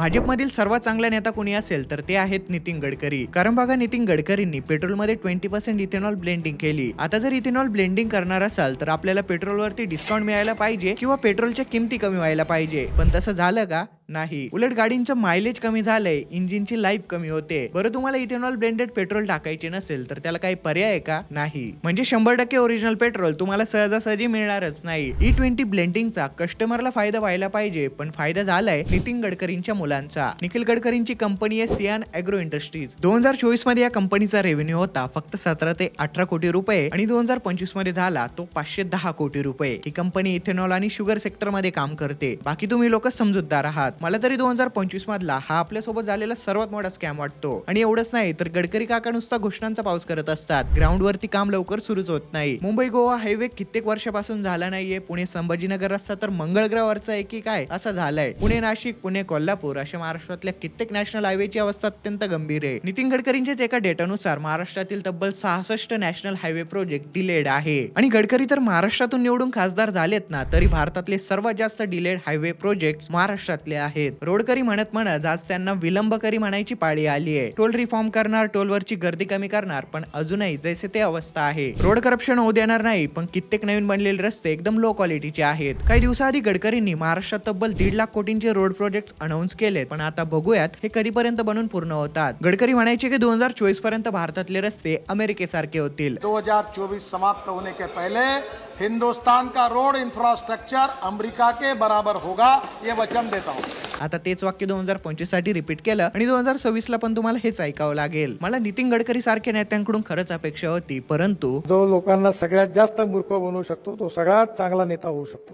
भाजपमधील सर्वात चांगला नेता कोणी असेल तर ते आहेत नितीन गडकरी. कारण बघा नितीन गडकरींनी पेट्रोलमध्ये ट्वेंटी पर्सेंट इथेनॉल ब्लेंडिंग केली. आता जर इथेनॉल ब्लेंडिंग करणार असाल तर आपल्याला पेट्रोलवरती डिस्काउंट मिळायला पाहिजे किंवा पेट्रोलच्या किमती कमी व्हायला पाहिजे. पण तसं झालं का? नाही. उलट गाडींचं मायलेज कमी झालंय इंजिनची लाईफ कमी होते. बरं तुम्हाला इथेनॉल ब्लेंडेड पेट्रोल टाकायचे नसेल तर त्याला काही पर्याय का? नाही. म्हणजे शंभर टक्के ओरिजिनल पेट्रोल तुम्हाला सहजासहजी मिळणारच नाही. ई ट्वेंटी ब्लेंडिंगचा कस्टमरला फायदा व्हायला पाहिजे पण फायदा झालाय नितीन गडकरींच्या मुलांचा. निखिल गडकरींची कंपनी आहे सियान अॅग्रो इंडस्ट्रीज. दोन हजार चोवीसमध्ये या कंपनीचा रेव्हेन्यू होता फक्त सतरा ते अठरा कोटी रुपये आणि दोन हजार पंचवीसमध्ये झाला तो पाचशे दहा कोटी रुपये. ही कंपनी इथेनॉल आणि शुगर सेक्टरमध्ये काम करते. बाकी तुम्ही लोक समजूतदार आहात. मला तरी दोन हजार पंचवीस मधला हा आपल्यासोबत झालेला सर्वात मोठा स्कॅम वाटतो. आणि एवढंच नाही तर गडकरी काका नुसता घोषणांचा पाऊस करत असतात. ग्राउंड वरती काम लवकर सुरूच होत नाही. मुंबई गोवा हायवे कित्येक वर्षापासून झाला नाहीये. पुणे संभाजीनगर रस्ता तर मंगळग्रहावरचा आहे की काय? असं झालंय. पुणे नाशिक पुणे कोल्हापूर अशा महाराष्ट्रातल्या कित्येक नॅशनल हायवेची अवस्था अत्यंत गंभीर आहे. नितीन गडकरींच्याच एका डेटानुसार महाराष्ट्रातील तब्बल सहासष्ट नॅशनल हायवे प्रोजेक्ट डिलेड आहे. आणि गडकरी तर महाराष्ट्रातून निवडून खासदार झालेत ना तरी भारतातले सर्वात जास्त डिलेड हायवे प्रोजेक्ट महाराष्ट्रातले आहेत. रोडकरी म्हणत म्हणत आज त्यांना विलंबकरी म्हणायची पाळी आली आहे. टोल रिफॉर्म करणार टोलवरची गर्दी कमी करणार पण अजूनही जैसे ते अवस्था आहे. रोड करप्शन होऊ देणार नाही पण कित्येक नवीन बनलेले रस्ते एकदम लो क्वालिटीचे आहेत. काही दिवसाआधी गडकरींनी महाराष्ट्रात तब्बल दीड लाख कोटींचे रोड प्रोजेक्ट अनाऊन्स केले पण आता बघूयात हे कधीपर्यंत बनून पूर्ण होतात. गडकरी म्हणायचे की दोन हजार चोवीसपर्यंत भारतातले रस्ते अमेरिकेसारखे होतील. 2024 समाप्त होने के पहले हिंदुस्तान का रोड इंफ्रास्ट्रक्चर अमेरिका के बराबर होगा ये वचन देता हूँ। आता तेच वाक्य दोन हजार पंचवीससाठी रिपीट केलं आणि दोन हजार सव्वीस ला पण तुम्हाला हेच ऐकावं लागेल. मला नितीन गडकरी सारख्या नेत्यांकडून खरंच अपेक्षा होती परंतु जो लोकांना सगळ्यात जास्त मूर्ख बनवू शकतो तो सगळ्यात चांगला नेता होऊ शकतो.